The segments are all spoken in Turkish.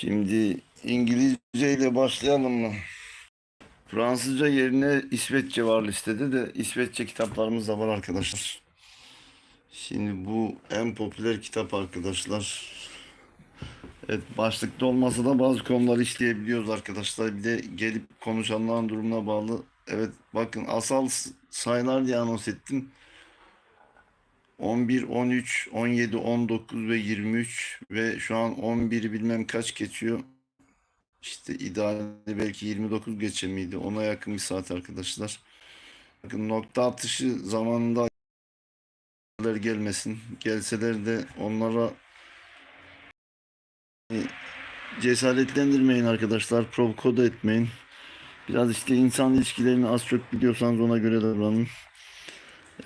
Şimdi İngilizce ile başlayalım mı? Fransızca yerine İsveççe var listede de İsveççe kitaplarımız da var arkadaşlar. Şimdi bu en popüler kitap arkadaşlar. Evet başlıkta olmasa da bazı konuları işleyebiliyoruz arkadaşlar. Bir de gelip konuşanların durumuna bağlı. Evet bakın asal sayılar diye anons ettim. 11, 13, 17, 19 ve 23 ve şu an 11'i bilmem kaç geçiyor. İşte ideali belki 29 geçe miydi? Ona yakın bir saat arkadaşlar. Bakın nokta atışı zamanında gelmesin. Gelseler de onlara e, cesaretlendirmeyin arkadaşlar. Provoke etmeyin. Biraz işte insan ilişkilerini az çok biliyorsanız ona göre davranın.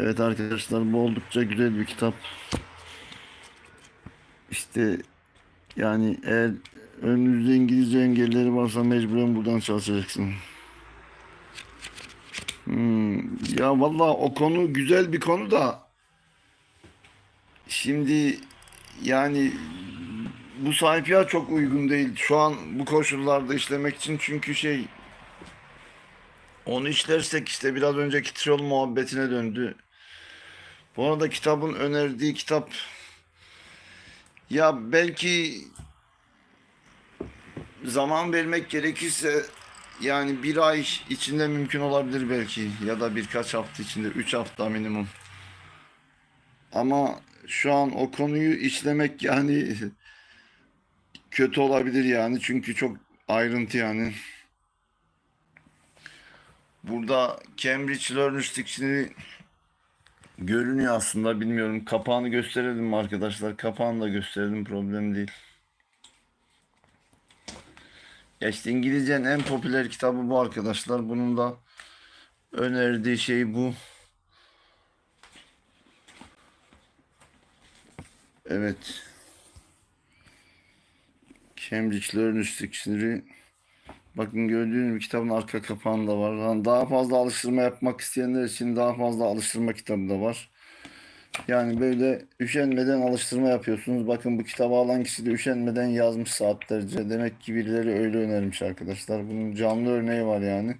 Evet arkadaşlar bu oldukça güzel bir kitap. İşte yani eğer önünüzde İngilizce engelleri varsa mecburen buradan çalışacaksın. Hmm, ya vallahi o konu güzel bir konu da şimdi yani bu sayfaya çok uygun değil. Şu an bu koşullarda işlemek için çünkü şey onu işlersek işte biraz önceki troll muhabbetine döndü. Bu arada kitabın önerdiği kitap ya belki zaman vermek gerekirse yani bir ay içinde mümkün olabilir belki ya da birkaç hafta içinde üç hafta minimum. Ama şu an o konuyu işlemek yani kötü olabilir yani çünkü çok ayrıntı yani. Burada Cambridge Learners Dictionary görünüyor aslında bilmiyorum. Kapağını gösterelim mi arkadaşlar? Kapağını da gösterelim problem değil. Ya işte İngilizcenin en popüler kitabı bu arkadaşlar. Bunun da önerdiği şey bu. Evet. Cambridge Learners Dictionary. Bakın gördüğünüz gibi kitabın arka kapağında var. Yani daha fazla alıştırma yapmak isteyenler için daha fazla alıştırma kitabı da var. Yani böyle üşenmeden alıştırma yapıyorsunuz. Bakın bu kitabı alan kişi de üşenmeden yazmış saatlerce. Demek ki birileri öyle önermiş arkadaşlar. Bunun canlı örneği var yani.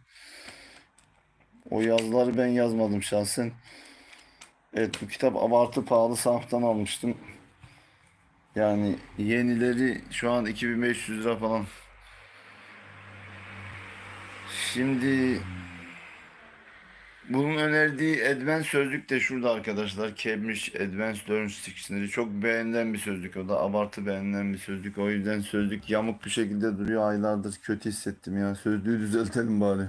O yazıları ben yazmadım şahsen. Evet bu kitap abartı pahalı sahaftan almıştım. Yani yenileri şu an 2500 lira falan. Şimdi bunun önerdiği Advanced sözlük de şurada arkadaşlar. Cambridge Advanced Learners Dictionary. Çok beğenilen bir sözlük. O da abartı beğenilen bir sözlük. O yüzden sözlük yamuk bir şekilde duruyor. Aylardır kötü hissettim ya. Sözlüğü düzeltelim bari.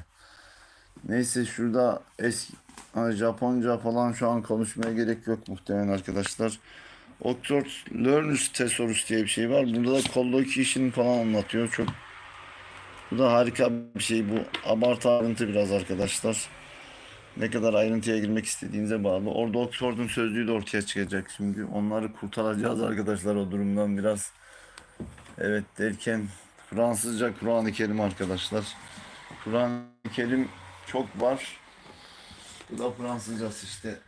Neyse şurada eski ha, Japonca falan şu an konuşmaya gerek yok muhtemelen arkadaşlar. Oxford Learners Thesaurus diye bir şey var. Burada da collocation falan anlatıyor. Çok bu da harika bir şey. Bu abartı ayrıntı biraz arkadaşlar. Ne kadar ayrıntıya girmek istediğinize bağlı. Orada Oxford'un sözlüğü de ortaya çıkacak şimdi. Onları kurtaracağız arkadaşlar o durumdan biraz. Evet derken Fransızca Kur'an-ı Kerim arkadaşlar. Kur'an-ı Kerim çok var. Bu da Fransızcası işte.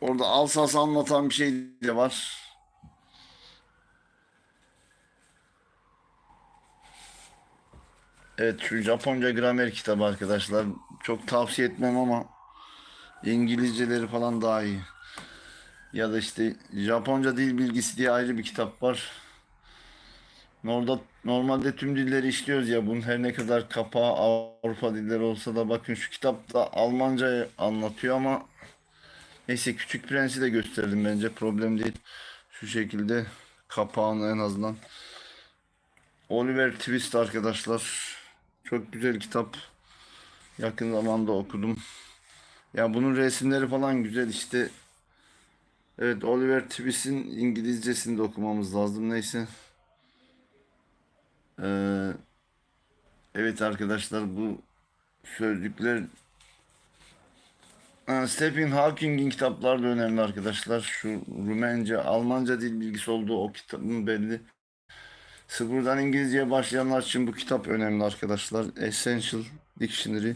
Orada Alsas anlatan bir şey de var. Evet şu Japonca gramer kitabı arkadaşlar. Çok tavsiye etmem ama İngilizceleri falan daha iyi. Ya da işte Japonca dil bilgisi diye ayrı bir kitap var. Orada normalde tüm dilleri işliyoruz ya bunun her ne kadar kapağı Avrupa dilleri olsa da bakın şu kitapta Almanca anlatıyor ama neyse Küçük Prens'i de gösterdim bence problem değil. Şu şekilde kapağını en azından. Oliver Twist arkadaşlar. Çok güzel kitap. Yakın zamanda okudum. Ya bunun resimleri falan güzel işte. Evet Oliver Twist'in İngilizcesini de okumamız lazım. Neyse. Ee, evet arkadaşlar bu sözlükler Stephen Hawking'in kitapları da önemli arkadaşlar. Şu Rumence, Almanca dil bilgisi olduğu o kitabın belli. Sıfırdan İngilizceye başlayanlar için bu kitap önemli arkadaşlar. Essential Dictionary.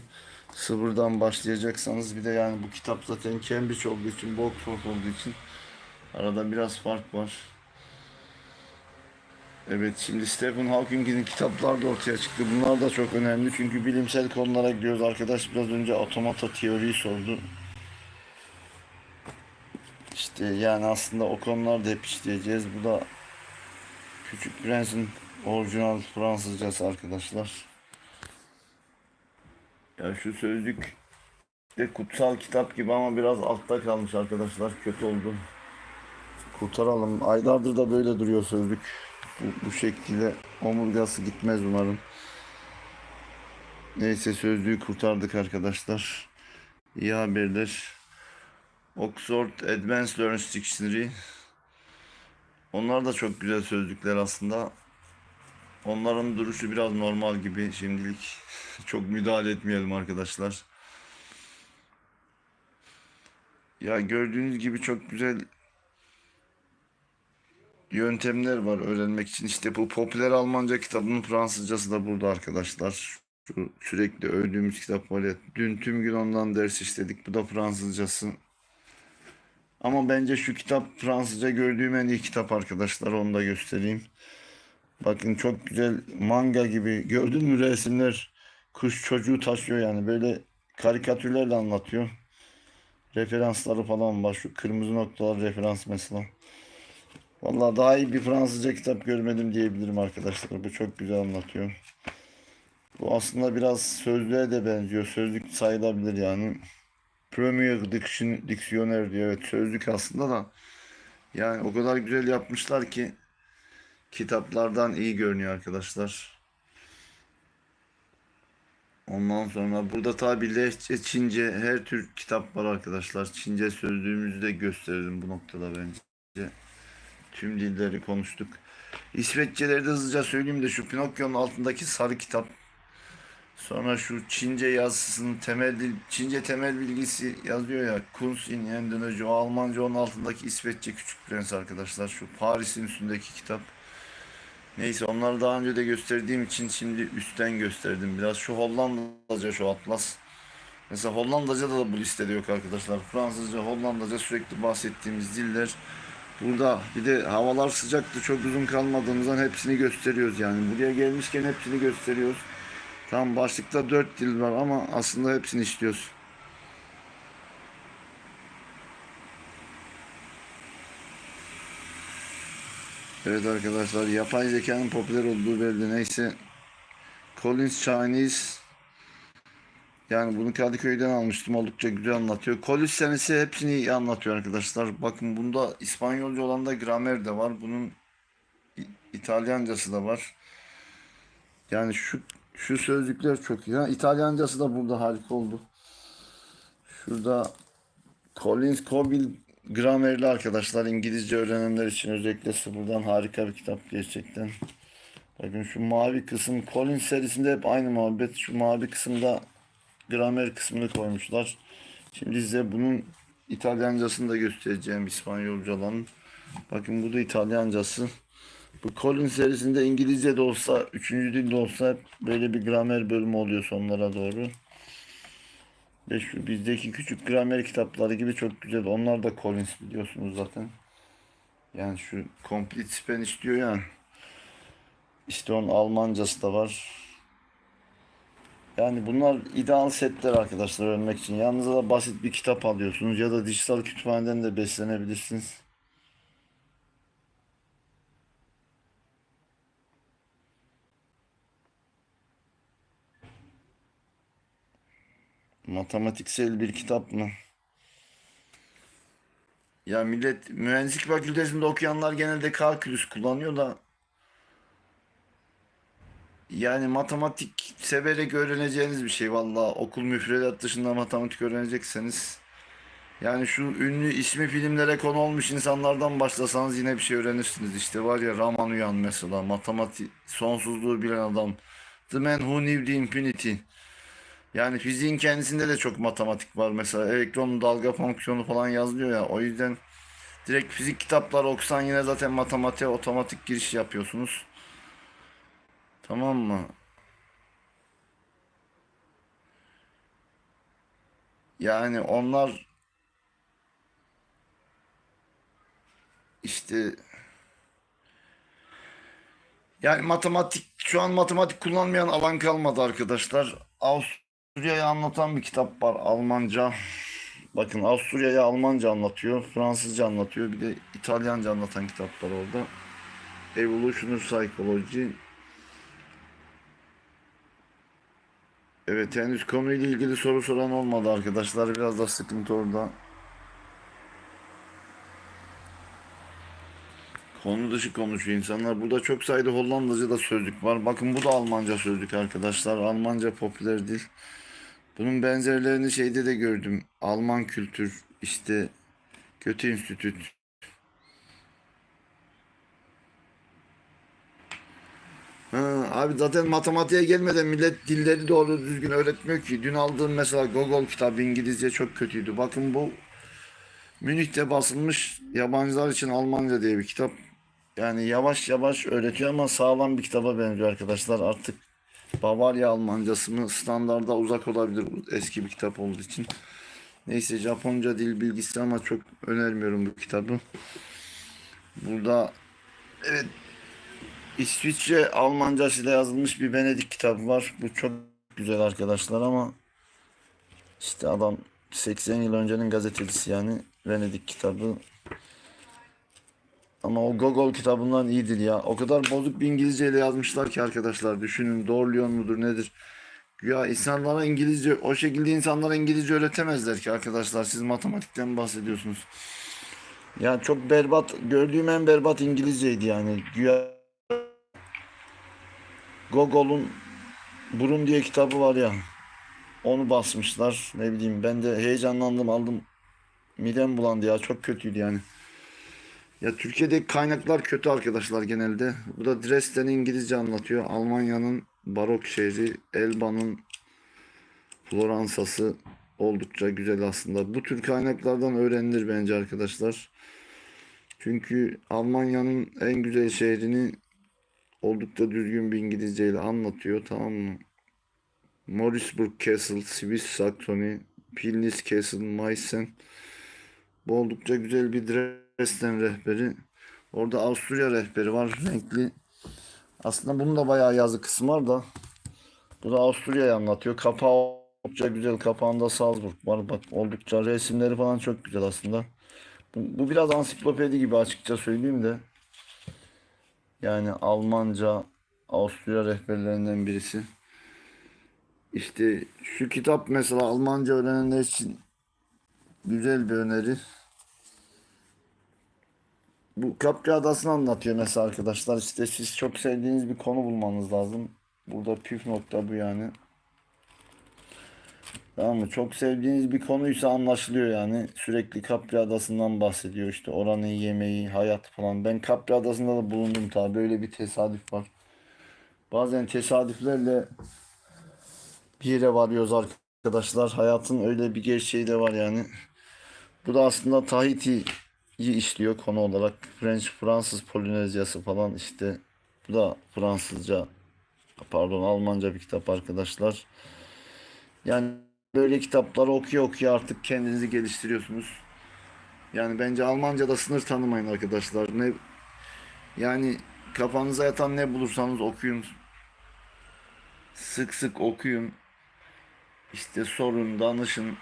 Sıfırdan başlayacaksanız bir de yani bu kitap zaten Cambridge olduğu için, Oxford olduğu için arada biraz fark var. Evet şimdi Stephen Hawking'in kitapları da ortaya çıktı. Bunlar da çok önemli çünkü bilimsel konulara gidiyoruz. Arkadaş biraz önce otomata teoriyi sordu. İşte yani aslında o konularda hep işleyeceğiz. Bu da Küçük Prens'in orijinal Fransızcası arkadaşlar. Ya şu sözlük de kutsal kitap gibi ama biraz altta kalmış arkadaşlar. Kötü oldu. Kurtaralım. Aylardır da böyle duruyor sözlük. Bu, bu şekilde omurgası gitmez umarım. Neyse sözlüğü kurtardık arkadaşlar. İyi haberler. Oxford Advanced Learning Dictionary. Onlar da çok güzel sözlükler aslında. Onların duruşu biraz normal gibi şimdilik. Çok müdahale etmeyelim arkadaşlar. Ya gördüğünüz gibi çok güzel yöntemler var öğrenmek için. İşte bu popüler Almanca kitabının Fransızcası da burada arkadaşlar. Şu sürekli övdüğümüz kitap var ya. Dün tüm gün ondan ders işledik. Bu da Fransızcası. Ama bence şu kitap Fransızca gördüğüm en iyi kitap arkadaşlar. Onu da göstereyim. Bakın çok güzel manga gibi. Gördün mü resimler? Kuş çocuğu taşıyor yani. Böyle karikatürlerle anlatıyor. Referansları falan var. Şu kırmızı noktalar referans mesela. Vallahi daha iyi bir Fransızca kitap görmedim diyebilirim arkadaşlar. Bu çok güzel anlatıyor. Bu aslında biraz sözlüğe de benziyor. Sözlük sayılabilir yani. Premier Diction, Dictionnaire diyor. Evet sözlük aslında da. Yani o kadar güzel yapmışlar ki kitaplardan iyi görünüyor arkadaşlar. Ondan sonra burada tabi Lehçe, Çince her tür kitap var arkadaşlar. Çince sözlüğümüzü de gösterelim bu noktada bence. Tüm dilleri konuştuk. İsveççeleri de hızlıca söyleyeyim de şu Pinokyo'nun altındaki sarı kitap. Sonra şu Çince yazısının temel dil, Çince temel bilgisi yazıyor ya. Kunst in Endonezya. Almanca onun altındaki İsveççe Küçük Prens arkadaşlar. Şu Paris'in üstündeki kitap. Neyse onları daha önce de gösterdiğim için şimdi üstten gösterdim. Biraz şu Hollandaca şu atlas. Mesela Hollandaca da bu listede yok arkadaşlar. Fransızca, Hollandaca sürekli bahsettiğimiz diller. Burada bir de havalar sıcaktı. Çok uzun kalmadığımızdan hepsini gösteriyoruz yani. Buraya gelmişken hepsini gösteriyoruz. Tam başlıkta 4 dil var ama aslında hepsini işliyoruz. Evet arkadaşlar yapay zekanın popüler olduğu belli. Neyse Collins Chinese yani bunu Kadıköy'den almıştım. Oldukça güzel anlatıyor. Collins senesi hepsini iyi anlatıyor arkadaşlar. Bakın bunda İspanyolca olan da gramer de var. Bunun İtalyancası da var. Yani şu şu sözlükler çok iyi. Ha, İtalyancası da burada harika oldu. Şurada Collins Cobil gramerli arkadaşlar İngilizce öğrenenler için özellikle sıfırdan harika bir kitap gerçekten. Bakın şu mavi kısım Collins serisinde hep aynı muhabbet. Şu mavi kısımda gramer kısmını koymuşlar. Şimdi size bunun İtalyancasını da göstereceğim İspanyolca olan. Bakın bu da İtalyancası. Bu Collins serisinde İngilizce de olsa, üçüncü dilde olsa hep böyle bir gramer bölümü oluyor sonlara doğru. Ve şu bizdeki küçük gramer kitapları gibi çok güzel. Onlar da Collins biliyorsunuz zaten. Yani şu Complete Spanish diyor ya. İşte onun Almancası da var. Yani bunlar ideal setler arkadaşlar öğrenmek için. Yanınıza da basit bir kitap alıyorsunuz ya da dijital kütüphaneden de beslenebilirsiniz. Matematiksel bir kitap mı? Ya millet mühendislik fakültesinde okuyanlar genelde kalkülüs kullanıyor da yani matematik severek öğreneceğiniz bir şey valla okul müfredat dışında matematik öğrenecekseniz yani şu ünlü ismi filmlere konu olmuş insanlardan başlasanız yine bir şey öğrenirsiniz. İşte var ya Ramanujan mesela matematik sonsuzluğu bilen adam. The Man Who Knew the Infinity. Yani fiziğin kendisinde de çok matematik var. Mesela elektron dalga fonksiyonu falan yazılıyor ya. O yüzden direkt fizik kitapları okusan yine zaten matematiğe otomatik giriş yapıyorsunuz. Tamam mı? Yani onlar işte Yani matematik şu an matematik kullanmayan alan kalmadı arkadaşlar. Avusturya'yı anlatan bir kitap var Almanca. Bakın Avusturya'yı Almanca anlatıyor, Fransızca anlatıyor, bir de İtalyanca anlatan kitap var orada. Evolutionary Psychology. Evet henüz konuyla ilgili soru soran olmadı arkadaşlar. Biraz da sıkıntı orada. Konu dışı konuşuyor insanlar. Burada çok sayıda Hollandaca da sözlük var. Bakın bu da Almanca sözlük arkadaşlar. Almanca popüler dil. Bunun benzerlerini şeyde de gördüm. Alman kültür, işte Göte Enstitüt. Ha, abi zaten matematiğe gelmeden millet dilleri doğru düzgün öğretmiyor ki. Dün aldığım mesela Gogol kitabı İngilizce çok kötüydü. Bakın bu Münih'te basılmış yabancılar için Almanca diye bir kitap. Yani yavaş yavaş öğretiyor ama sağlam bir kitaba benziyor arkadaşlar. Artık Bavarya Almancası mı standarda uzak olabilir eski bir kitap olduğu için. Neyse Japonca dil bilgisi ama çok önermiyorum bu kitabı. Burada evet İsviçre Almancası ile yazılmış bir Venedik kitabı var. Bu çok güzel arkadaşlar ama işte adam 80 yıl öncenin gazetecisi yani Venedik kitabı. Ama o Gogol kitabından iyidir ya. O kadar bozuk bir İngilizce ile yazmışlar ki arkadaşlar. Düşünün doğruluyor mudur nedir? Ya insanlara İngilizce o şekilde insanlara İngilizce öğretemezler ki arkadaşlar. Siz matematikten bahsediyorsunuz. Ya çok berbat gördüğüm en berbat İngilizceydi yani. Güya Gogol'un Burun diye kitabı var ya. Onu basmışlar. Ne bileyim ben de heyecanlandım aldım. Midem bulandı ya çok kötüydü yani. Ya Türkiye'deki kaynaklar kötü arkadaşlar genelde. Bu da Dresden İngilizce anlatıyor. Almanya'nın barok şehri Elba'nın Floransa'sı oldukça güzel aslında. Bu tür kaynaklardan öğrenilir bence arkadaşlar. Çünkü Almanya'nın en güzel şehrini oldukça düzgün bir İngilizce ile anlatıyor tamam mı? Morrisburg Castle, Swiss Saxony, Pilnis Castle, Meissen. Bu oldukça güzel bir Dresden rehberi. Orada Avusturya rehberi var renkli. Aslında bunun da bayağı yazı kısmı var da. Bu da Avusturya'yı anlatıyor. Kapağı oldukça güzel. Kapağında Salzburg var. Bak oldukça resimleri falan çok güzel aslında. Bu, bu biraz ansiklopedi gibi açıkça söyleyeyim de. Yani Almanca Avusturya rehberlerinden birisi. İşte şu kitap mesela Almanca öğrenenler için güzel bir öneri. Bu Capri Adası'nı anlatıyor mesela arkadaşlar. İşte siz çok sevdiğiniz bir konu bulmanız lazım. Burada püf nokta bu yani. Tamam mı? Çok sevdiğiniz bir konuysa anlaşılıyor yani. Sürekli Capri Adası'ndan bahsediyor işte oranın yemeği, hayat falan. Ben Capri Adası'nda da bulundum tabi. Böyle bir tesadüf var. Bazen tesadüflerle bir yere varıyoruz arkadaşlar. Hayatın öyle bir gerçeği de var yani. Bu da aslında Tahiti'yi işliyor konu olarak. French, Fransız Polinezyası falan işte. Bu da Fransızca, pardon Almanca bir kitap arkadaşlar. Yani böyle kitapları okuya okuya artık kendinizi geliştiriyorsunuz. Yani bence Almanca'da sınır tanımayın arkadaşlar. Ne yani kafanıza yatan ne bulursanız okuyun. Sık sık okuyun. İşte sorun, danışın.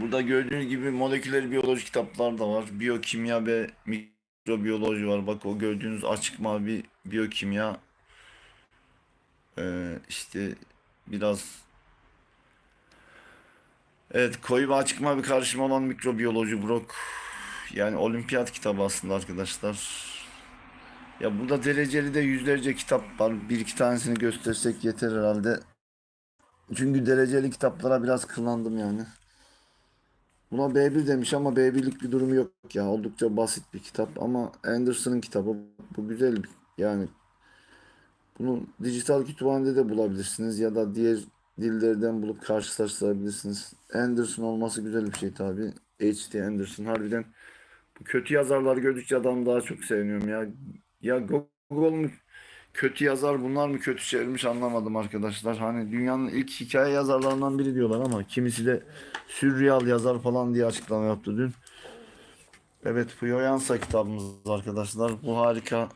Burada gördüğünüz gibi moleküler biyoloji kitaplar da var. Biyokimya ve mikrobiyoloji var. Bak o gördüğünüz açık mavi biyokimya. Ee, işte biraz Evet koyu ve açık mavi karışımı olan mikrobiyoloji Brock. Yani olimpiyat kitabı aslında arkadaşlar. Ya burada dereceli de yüzlerce kitap var. Bir iki tanesini göstersek yeter herhalde. Çünkü dereceli kitaplara biraz kıllandım yani. Buna B1 demiş ama B1'lik bir durumu yok ya. Oldukça basit bir kitap ama Anderson'ın kitabı. Bu güzel bir yani. Bunu dijital kütüphanede de bulabilirsiniz ya da diğer dillerden bulup karşılaştırabilirsiniz. Anderson olması güzel bir şey tabi. H.T. Anderson harbiden bu kötü yazarları gördükçe adam daha çok seviniyorum ya. Ya mu kötü yazar bunlar mı kötü çevirmiş anlamadım arkadaşlar. Hani dünyanın ilk hikaye yazarlarından biri diyorlar ama kimisi de sürreal yazar falan diye açıklama yaptı dün. Evet Puyoyansa kitabımız arkadaşlar. Bu harika.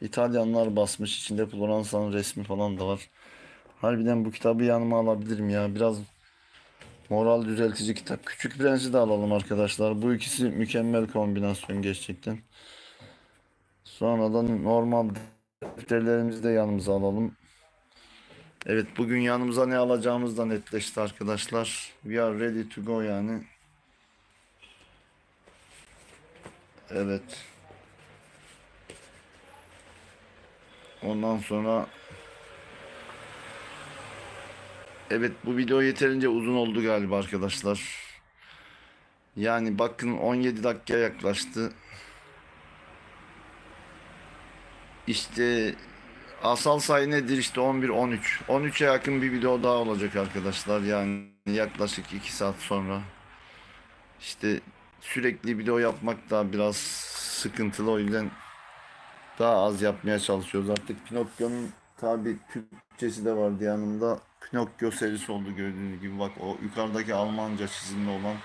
İtalyanlar basmış. içinde Floransa'nın resmi falan da var. Harbiden bu kitabı yanıma alabilirim ya. Biraz moral düzeltici kitap. Küçük Prens'i de alalım arkadaşlar. Bu ikisi mükemmel kombinasyon gerçekten. Sonradan normal defterlerimizi de yanımıza alalım. Evet bugün yanımıza ne alacağımız da netleşti arkadaşlar. We are ready to go yani. Evet. Ondan sonra Evet bu video yeterince uzun oldu galiba arkadaşlar. Yani bakın 17 dakika yaklaştı. İşte asal sayı nedir işte 11 13. 13'e yakın bir video daha olacak arkadaşlar. Yani yaklaşık 2 saat sonra. İşte sürekli video yapmak da biraz sıkıntılı o yüzden daha az yapmaya çalışıyoruz. Artık Pinokyo'nun tabi Türkçesi de vardı yanında. Pinokyo serisi oldu gördüğünüz gibi. Bak o yukarıdaki Almanca çizimli olan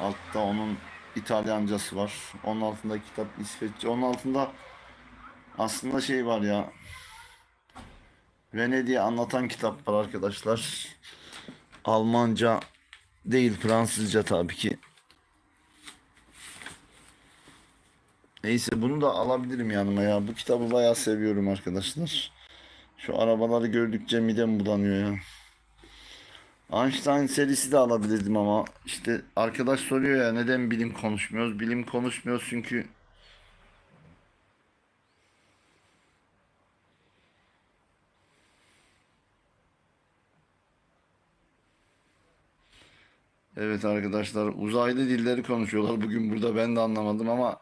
altta onun İtalyancası var. Onun altında kitap İsveççe. Onun altında aslında şey var ya Venedik'i anlatan kitap var arkadaşlar. Almanca değil Fransızca tabii ki. Neyse bunu da alabilirim yanıma ya. Bu kitabı bayağı seviyorum arkadaşlar. Şu arabaları gördükçe midem bulanıyor ya. Einstein serisi de alabilirdim ama işte arkadaş soruyor ya neden bilim konuşmuyoruz? Bilim konuşmuyoruz çünkü Evet arkadaşlar uzaylı dilleri konuşuyorlar bugün burada ben de anlamadım ama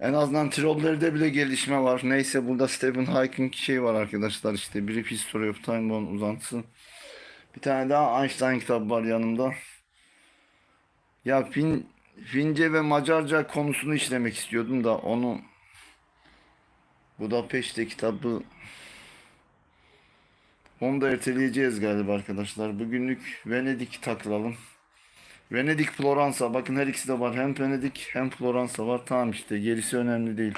en azından trollerde bile gelişme var. Neyse burada Stephen Hawking şey var arkadaşlar işte Brief History of Time Bomb uzantısı. Bir tane daha Einstein kitabı var yanımda. Ya Fin, Fince ve Macarca konusunu işlemek istiyordum da onu Budapeşte kitabı onu da erteleyeceğiz galiba arkadaşlar. Bugünlük Venedik takılalım. Venedik, Floransa. Bakın her ikisi de var. Hem Venedik hem Floransa var. Tamam işte gerisi önemli değil.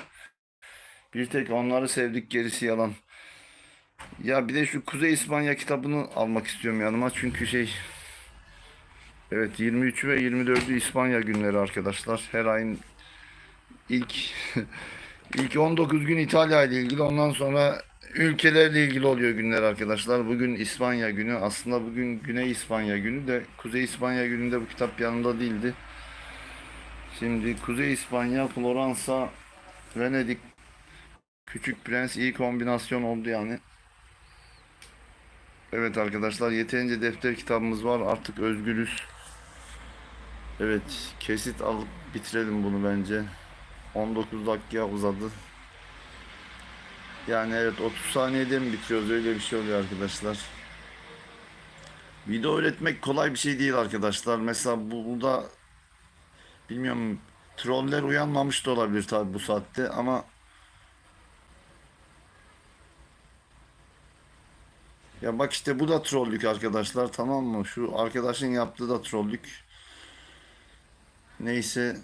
Bir tek onları sevdik gerisi yalan. Ya bir de şu Kuzey İspanya kitabını almak istiyorum yanıma. Çünkü şey Evet 23 ve 24'ü İspanya günleri arkadaşlar. Her ayın ilk ilk 19 gün İtalya ile ilgili ondan sonra ülkelerle ilgili oluyor günler arkadaşlar. Bugün İspanya günü. Aslında bugün Güney İspanya günü de Kuzey İspanya gününde bu kitap yanında değildi. Şimdi Kuzey İspanya, Floransa, Venedik, Küçük Prens iyi kombinasyon oldu yani. Evet arkadaşlar yeterince defter kitabımız var. Artık özgürüz. Evet kesit alıp bitirelim bunu bence. 19 dakika uzadı. Yani evet 30 saniyede mi bitiriyoruz öyle bir şey oluyor arkadaşlar. Video üretmek kolay bir şey değil arkadaşlar. Mesela bu, burada bilmiyorum troller uyanmamış da olabilir tabi bu saatte ama Ya bak işte bu da trollük arkadaşlar tamam mı? Şu arkadaşın yaptığı da trollük. Neyse.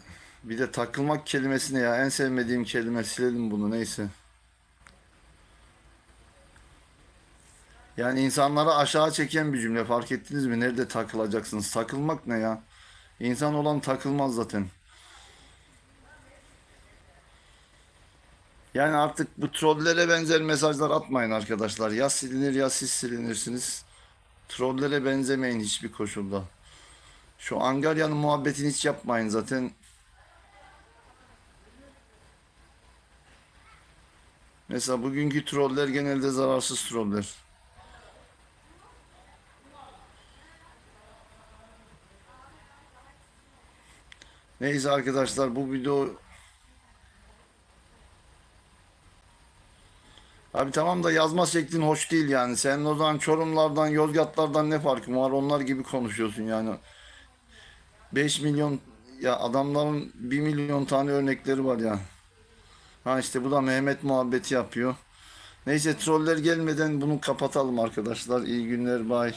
Bir de takılmak kelimesine ya en sevmediğim kelime silelim bunu neyse. Yani insanları aşağı çeken bir cümle fark ettiniz mi? Nerede takılacaksınız? Takılmak ne ya? İnsan olan takılmaz zaten. Yani artık bu trollere benzer mesajlar atmayın arkadaşlar. Ya silinir ya siz silinirsiniz. Trollere benzemeyin hiçbir koşulda. Şu Angarya'nın muhabbetini hiç yapmayın zaten. Mesela bugünkü troller genelde zararsız troller. Neyse arkadaşlar bu video Abi tamam da yazma şeklin hoş değil yani. Senin o zaman Çorumlardan, Yozgatlardan ne farkın var? Onlar gibi konuşuyorsun yani. 5 milyon ya adamların 1 milyon tane örnekleri var ya. Ha işte bu da Mehmet muhabbeti yapıyor. Neyse troller gelmeden bunu kapatalım arkadaşlar. İyi günler, bye.